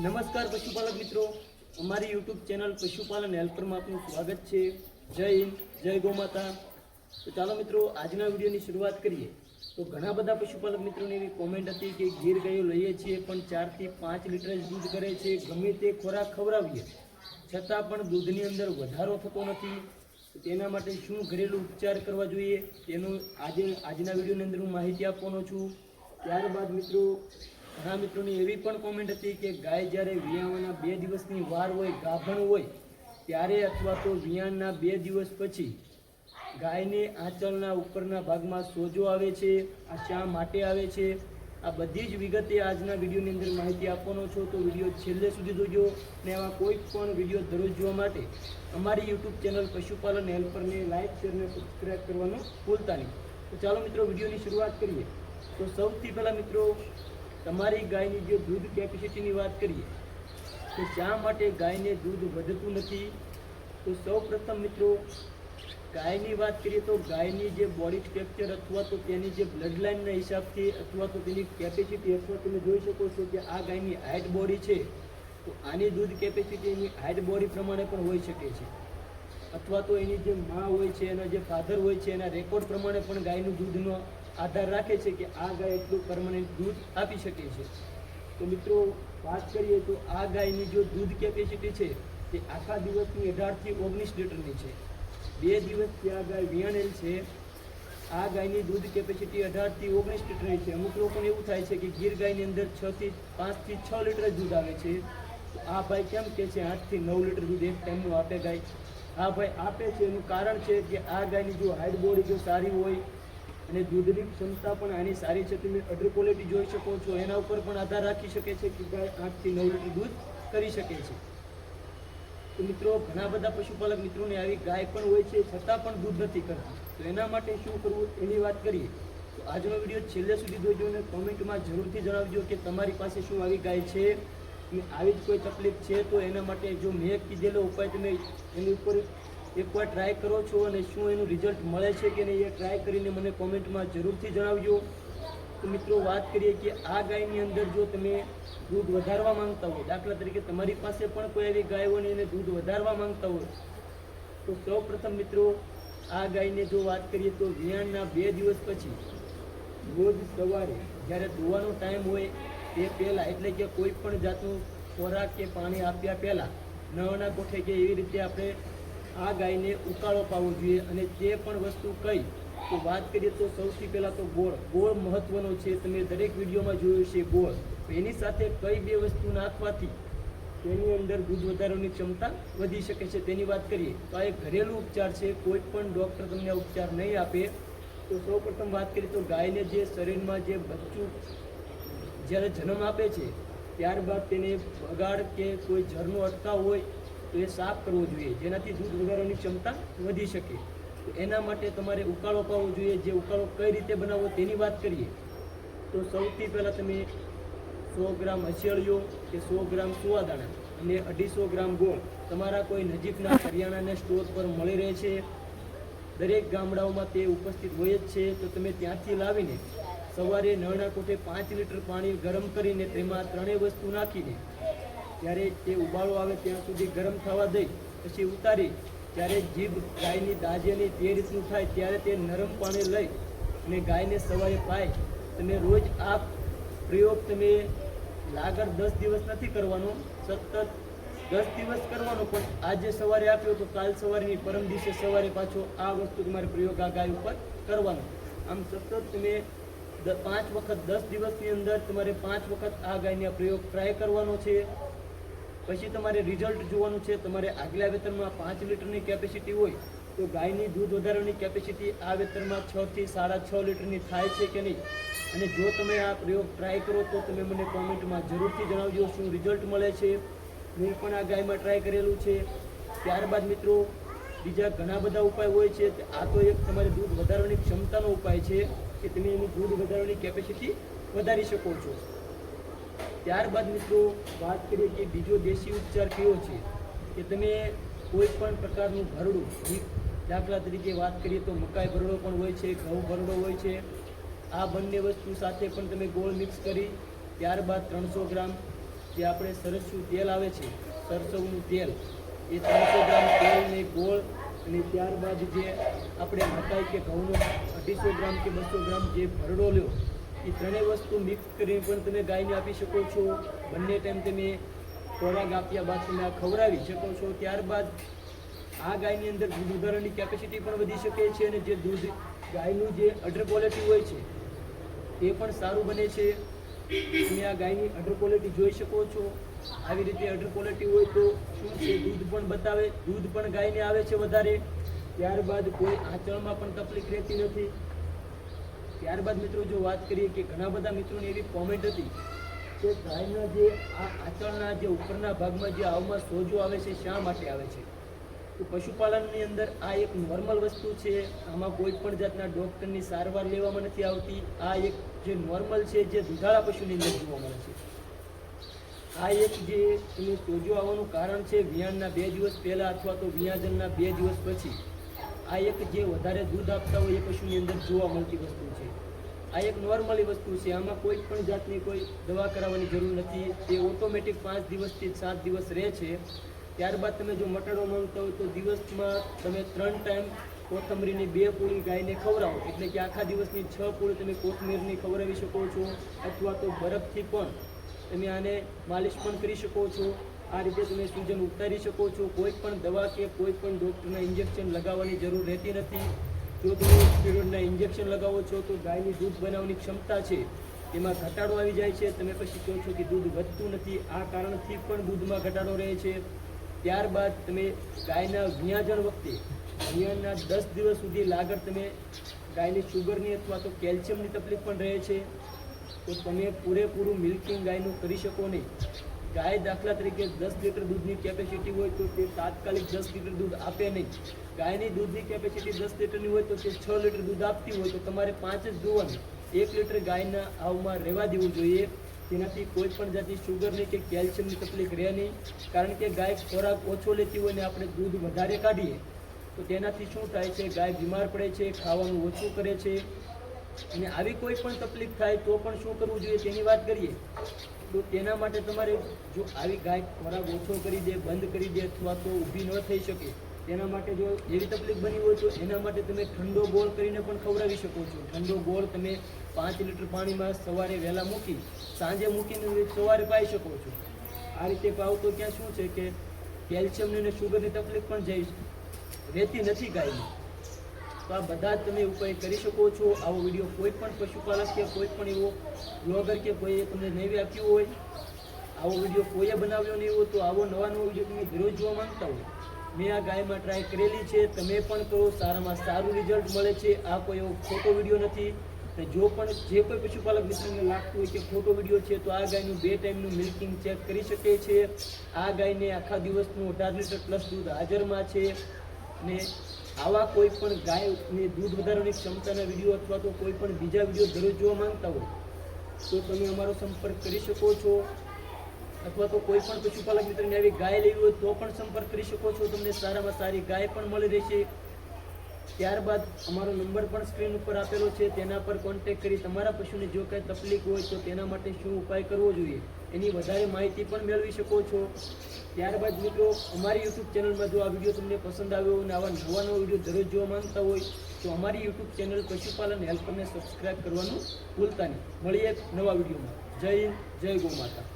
નમસ્કાર પશુપાલક મિત્રો. અમારી યુટ્યુબ ચેનલ પશુપાલન હેલ્પરમાં આપનું સ્વાગત છે. જય હિન્દ, જય ગોમાતા તો ચાલો મિત્રો, આજના વિડીયોની શરૂઆત કરીએ. તો ઘણા બધા પશુપાલક મિત્રોની એવી કોમેન્ટ હતી કે ગીર ગાયો લઈએ છીએ, પણ ચારથી પાંચ લીટર જ દૂધ કરે છે. ગમે તે ખોરાક ખવડાવીએ, છતાં પણ દૂધની અંદર વધારો થતો નથી. તેના માટે શું ઘરેલું ઉપચાર કરવા જોઈએ? તેનું આજે, આજના વિડીયોની અંદર હું માહિતી આપવાનો છું. ત્યારબાદ મિત્રો ઘણા મિત્રોની એવી પણ કોમેન્ટ હતી કે ગાય જ્યારે વિયાવાના બે દિવસની વાર હોય, ગાભણ હોય, ત્યારે અથવા તો વિયાણના બે દિવસ પછી ગાયને આંચળના ઉપરના ભાગમાં સોજો આવે છે, આ શા માટે આવે છે, આ બધી જ વિગતે આજના વિડીયોની અંદર માહિતી આપવાનો છો, તો વીડિયો છેલ્લે સુધી જોજો ને આવા કોઈ પણ વીડિયો દરરોજ જોવા માટે અમારી યુટ્યુબ ચેનલ પશુપાલન હેલ્પરને લાઇક શેર અને સબસ્ક્રાઈબ કરવાનું ભૂલતા નહીં. તો ચાલો મિત્રો, વિડીયોની શરૂઆત કરીએ. તો સૌથી પહેલાં મિત્રો તમારી ગાયની જે દૂધ કેપેસિટીની વાત કરીએ, તો શા માટે ગાયને દૂધ વધતું નથી? તો સૌ પ્રથમ મિત્રો, ગાયની વાત કરીએ તો ગાયની જે બોડી સ્ટ્રક્ચર અથવા તો તેની જે બ્લડ લાઇનના હિસાબથી અથવા તો તેની કેપેસિટી અથવા તમે જોઈ શકો છો કે આ ગાયની હાઇટ બોડી છે, તો આની દૂધ કેપેસિટી એની હાઇટ બોડી પ્રમાણે પણ હોઈ શકે છે. અથવા તો એની જે મા હોય છે, એના જે ફાધર હોય છે, એના રેકોર્ડ પ્રમાણે પણ ગાયનું દૂધનો આધાર રાખે છે કે આ ગાય એટલું પરમાનન્ટ દૂધ આપી શકે છે. તો મિત્રો, વાત કરીએ તો આ ગાયની જો દૂધ કેપેસિટી છે તે આખા દિવસની અઢારથી ઓગણીસ લીટરની છે. બે દિવસથી આ ગાય વિયાણેલ છે. આ ગાયની દૂધ કેપેસિટી અઢારથી ઓગણીસ લીટરની છે. અમુક લોકોને એવું થાય છે કે ગીર ગાયની અંદર છથી પાંચથી છ લીટર દૂધ આવે છે. આ ભાઈ કેમ કે છે આઠથી નવ લીટર દૂધ એક ટાઈમનું આપે ગાય. આ ભાઈ આપે છે એનું કારણ છે કે આ ગાયની જો હાઇટ બોડી જો સારી હોય અને દૂધની ક્ષમતા પણ આની સારી છે. તમે અડર ક્વોલિટી જોઈ શકો છો. એના ઉપર પણ આધાર રાખી શકે છે કે ગાય આઠથી નવ લીટર દૂધ કરી શકે છે. તો મિત્રો, ઘણા બધા પશુપાલક મિત્રોને આવી ગાય પણ હોય છે, છતાં પણ દૂધ નથી કરતી. તો એના માટે શું કરવું એની વાત કરીએ. તો આજનો વીડિયો છેલ્લે સુધી જોજો અને કોમેન્ટમાં જરૂરથી જણાવજો કે તમારી પાસે શું આવી ગાય છે. આવી જ કોઈ તકલીફ છે તો એના માટે જો મેં કીધેલો ઉપાય તમે એની ઉપર એકવાર ટ્રાય કરો છો અને શું એનું રિઝલ્ટ મળે છે કે નહીં એ ટ્રાય કરીને મને કોમેન્ટમાં જરૂરથી જણાવજો. તો મિત્રો, વાત કરીએ કે આ ગાયની અંદર જો તમે દૂધ વધારવા માંગતા હોય, દાખલા તરીકે તમારી પાસે પણ કોઈ એવી ગાય હોય એને દૂધ વધારવા માંગતા હોય, તો સૌ પ્રથમ મિત્રો, આ ગાયને જો વાત કરીએ તો વિયાણના બે દિવસ પછી, રોજ સવારે જ્યારે ધોવાનો ટાઈમ હોય, તે પહેલાં એટલે કે કોઈ પણ જાતનું ખોરાક કે પાણી આપ્યા પહેલાં નવાના ગોઠે કે એવી રીતે આપણે આ ગાયને ઉકાળો પાવવો જોઈએ અને તે પણ વસ્તુ કઈ, તો વાત કરીએ તો સૌથી પહેલાં તો ગોળ. ગોળ મહત્વનો છે, તમે દરેક વિડીયોમાં જોયું છે ગોળ. એની સાથે કઈ બે વસ્તુ નાખવાથી તેની અંદર દૂધ વધારવાની ક્ષમતા વધી શકે છે તેની વાત કરીએ, તો આ એક ઘરેલું ઉપચાર છે, કોઈ પણ ડૉક્ટર તમને ઉપચાર નહીં આપે. તો સૌપ્રથમ વાત કરીએ તો ગાયને જે શરીરમાં જે બચ્ચું જ્યારે જન્મ આપે છે, ત્યારબાદ તેને બગાડ કે કોઈ ઝરનું અટકાવ હોય તો એ સાફ કરવો જોઈએ, જેનાથી દૂધ વધારવાની ક્ષમતા વધી શકે. એના માટે તમારે ઉકાળો પાવો જોઈએ, જે ઉકાળો કઈ રીતે બનાવવો તેની વાત કરીએ. તો સૌથી પહેલાં તમે સો ગ્રામ હસિયળીઓ કે સો ગ્રામ સુવાદાણા અને અઢીસો ગ્રામ ગોળ તમારા કોઈ નજીકના કરિયાણાના સ્ટોર પર મળી રહે છે. દરેક ગામડાઓમાં તે ઉપસ્થિત હોય જ છે. તો તમે ત્યાંથી લાવીને સવારે નળના કોઠે પાંચ લીટર પાણી ગરમ કરીને તેમાં ત્રણેય વસ્તુ નાખીને ત્યારે તે ઉબાળો આવે ત્યાં સુધી ગરમ થવા દઈ પછી ઉતારી. ત્યારે જીભ ગાયની દાજેની તે રીતનું થાય ત્યારે તે નરમ પાણી લઈ અને ગાયને સવારે પાય. તમે રોજ આ પ્રયોગ તમે લાગર દસ દિવસ નથી કરવાનો, સતત દસ દિવસ કરવાનો, પણ આજે સવારે આપ્યો તો કાલ સવારની, પરમ દિવસે સવારે પાછો આ વસ્તુ તમારે પ્રયોગ આ ગાય ઉપર કરવાનો. આમ સતત તમે પાંચ વખત દસ દિવસની અંદર તમારે પાંચ વખત આ ગાયને પ્રયોગ ટ્રાય કરવાનો છે. પછી તમારે રિઝલ્ટ જોવાનું છે, તમારે આગલા વેતરમાં પાંચ લીટરની કેપેસિટી હોય, તો ગાયની દૂધ વધારવાની કેપેસિટી આ વેતરમાં છ થી સાડા છ લીટરની થાય છે કે નહીં? અને જો તમે આ પ્રયોગ ટ્રાય કરો, તો તમે મને કોમેન્ટમાં જરૂરથી જણાવજો શું રિઝલ્ટ મળે છે. મેં પણ આ ગાયમાં ટ્રાય કરેલું છે. ત્યારબાદ મિત્રો, બીજા ઘણા બધા ઉપાય હોય છે. આ તો એક તમારે દૂધ વધારવાની ક્ષમતાનો ઉપાય છે કે તમે એની દૂધ વધારવાની કેપેસિટી વધારી શકો છો. ત્યારબાદ મિત્રો, વાત કરીએ કે બીજો દેશી ઉપચાર કયો છે? કે તમે કોઈ પણ પ્રકારનું ભરડું દાખલા તરીકે વાત કરીએ તો મકાઈ ભરડો પણ હોય છે, ઘઉં ભરડો હોય છે. આ બંને વસ્તુ સાથે પણ તમે ગોળ મિક્સ કરી, ત્યારબાદ ત્રણસો ગ્રામ જે આપણે સરસું તેલ આવે છે, સરસવનું તેલ, એ ત્રણસો ગ્રામ તેલને ગોળ અને ત્યારબાદ જે આપણે મકાઈ કે ઘઉંનો અઢીસો ગ્રામ કે બસો ગ્રામ જે ભરડો લ્યો એ ત્રણેય વસ્તુ મિક્સ કરીને પણ તમે ગાયને આપી શકો છો. બંને ટાઈમ તમે ખોરાક આપ્યા બાદ તમે આ ખવડાવી શકો છો. ત્યારબાદ આ ગાયની અંદર દૂધ ઉધારણની કેપેસિટી પણ વધી શકે છે અને જે દૂધ ગાયનું જે અડર ક્વોલિટી હોય છે તે પણ સારું બને છે. તમે આ ગાયની અડર ક્વોલિટી જોઈ શકો છો. આવી રીતે અડર ક્વોલિટી હોય તો શું છે? દૂધ પણ બતાવે. દૂધ પણ ગાયને આવે છે વધારે. ત્યારબાદ કોઈ આંચળમાં પણ તકલીફ રહેતી નથી. ત્યારબાદ મિત્રો જો વાત કરીએ કે ઘણા બધા મિત્રોની એવી કોમેન્ટ હતી કે ગાયના જે આ આંચળના જે ઉપરના ભાગમાં જે આવમાં સોજો આવે છે, શા માટે આવે છે? તો પશુપાલનની અંદર આ એક નોર્મલ વસ્તુ છે. આમાં કોઈ પણ જાતના ડૉક્ટરની સારવાર લેવામાં નથી આવતી. આ એક જે નોર્મલ છે, જે દુધાળા પશુની અંદર જોવા મળે છે. આ એક જે એનું સોજો આવવાનું કારણ છે વિયાણના બે દિવસ પહેલાં અથવા તો વિયાજનના બે દિવસ પછી. આ એક જે વધારે દૂધ આપતા હોય એ પશુની અંદર જોવા મળતી વસ્તુ છે. આ એક નોર્મલી વસ્તુ છે. આમાં કોઈ પણ જાતની કોઈ દવા કરાવવાની જરૂર નથી. તે ઓટોમેટિક પાંચ દિવસથી સાત દિવસ રહે છે. ત્યારબાદ તમે જો મટાડવા માંગતા હોય તો દિવસમાં તમે ત્રણ ટાઈમ કોથમરીની બે પૂળી ગાયને ખવડાવો. એટલે કે આખા દિવસની છ પૂળી તમે કોથમીરની ખવડાવી શકો છો. અથવા તો બરફથી પણ તમે આને માલિશ પણ કરી શકો છો. આ રીતે તમે સૂજન ઉતારી શકો છો. કોઈ પણ દવા કે કોઈ પણ ડૉક્ટરના ઇન્જેક્શન લગાવવાની જરૂર રહેતી નથી. જો તમે સ્ટીરોઇડના ઇન્જેક્શન લગાવો છો તો ગાયની દૂધ બનાવવાની ક્ષમતા છે. એમાં ઘટાડો આવી જાય છે. તમે પછી કહો છો કે દૂધ વધતું નથી. આ કારણથી પણ દૂધમાં ઘટાડો રહે છે. ત્યારબાદ તમે ગાયના વિયાજણ વખતે વિયાણના દસ દિવસ સુધી લાગર તમે ગાયની શુગરની અથવા તો કેલ્શિયમની તકલીફ પણ રહે છે. તો તમે પૂરેપૂરું મિલ્કિંગ ગાયનું કરી શકો નહીં. ગાય દાખલા તરીકે દસ લીટર દૂધની કેપેસિટી હોય તો તે તાત્કાલિક દસ લીટર દૂધ આપે નહીં. ગાયની દૂધની કેપેસિટી દસ લીટરની હોય તો તે છ લીટર દૂધ આપતી હોય તો તમારે પાંચ જ જોવાનું. એક લીટર ગાયના આવમાં રહેવા દેવું જોઈએ. તેનાથી કોઈ પણ જાતની શુગરની કે કેલ્શિયમની તકલીફ રહે નહીં. કારણ કે ગાય ખોરાક ઓછો લેતી હોય ને આપણે દૂધ વધારે કાઢીએ, તો તેનાથી શું થાય છે? ગાય બીમાર પડે છે, ખાવાનું ઓછું કરે છે. અને આવી કોઈ પણ તકલીફ થાય તો પણ શું કરવું જોઈએ તેની વાત કરીએ? તો તેના માટે તમારે જો આવી ગાય ખોરાક ઓછો કરી દે, બંધ કરી દે અથવા તો ઊભી ન થઈ શકે, તેના માટે જો એવી તકલીફ બની હોય તો એના માટે તમે ઠંડો ગોળ કરીને પણ ખવડાવી શકો છો. ઠંડો ગોળ તમે પાંચ લીટર પાણીમાં સવારે વહેલા મૂકી, સાંજે મૂકીને સવારે પાઈ શકો છો. આ રીતે પાવ તો ત્યાં શું છે કે કેલ્શિયમની અને શુગરની તકલીફ પણ જઈ રહેતી નથી ગાયની. તો આ બધા જ તમે ઉપાય કરી શકો છો? આવો વીડિયો કોઈ પણ પશુપાલક કે કોઈ પણ એવો બ્લોગર કે કોઈએ તમને નહીં આપ્યું હોય, આવો વીડિયો કોઈએ બનાવ્યો નહીં હોય, તો આવો નવા નવો વીડિયો તમે દરરોજ જોવા માંગતા હોય. મેં આ ગાયમાં ટ્રાય કરેલી છે. તમે પણ કરો. સારામાં સારું રિઝલ્ટ મળે છે. આ કોઈ એવો ખોટો વીડિયો નથી. અને જો પણ જે કોઈ પશુપાલક મિત્રને લાગતું હોય કે ખોટો વીડિયો છે, તો આ ગાયનું બે ટાઈમનું મિલ્કિંગ ચેક કરી શકે છે. આ ગાયને આખા દિવસનું અઢાર લીટર પ્લસ દૂધ હાજરમાં છે. ને આવા કોઈ પણ ગાયને દૂધ વધારવાની ક્ષમતાના વીડિયો અથવા તો કોઈ પણ બીજા વીડિયો દરરોજ જોવા માંગતા હોય, તો તમે અમારો સંપર્ક કરી શકો છો. અથવા તો કોઈ પણ પશુપાલક મિત્રને આવી ગાય લેવી હોય તો પણ સંપર્ક કરી શકો છો. તમને સારામાં સારી ગાય પણ મળી રહેશે. ત્યારબાદ અમારો નંબર પણ સ્ક્રીન ઉપર આપેલો છે. તેના પર કોન્ટેક્ટ કરી તમારા પશુને જો કાંઈ તકલીફ હોય તો તેના માટે શું ઉપાય કરવો જોઈએ એની વધારે માહિતી પણ મેળવી શકો છો. ત્યારબાદ મિત્રો, અમારી યુટ્યુબ ચેનલમાં જો આ વીડિયો તમને પસંદ આવ્યો અને આવા નવા નવા વીડિયો દરરોજ જોવા માંગતા હોય, તો અમારી યુટ્યુબ ચેનલ પશુપાલન હેલ્પરને સબસ્ક્રાઈબ કરવાનું ભૂલતા નહીં. મળીએ નવા વિડીયોમાં. જય હિન્દ, જય ગૌ માતા.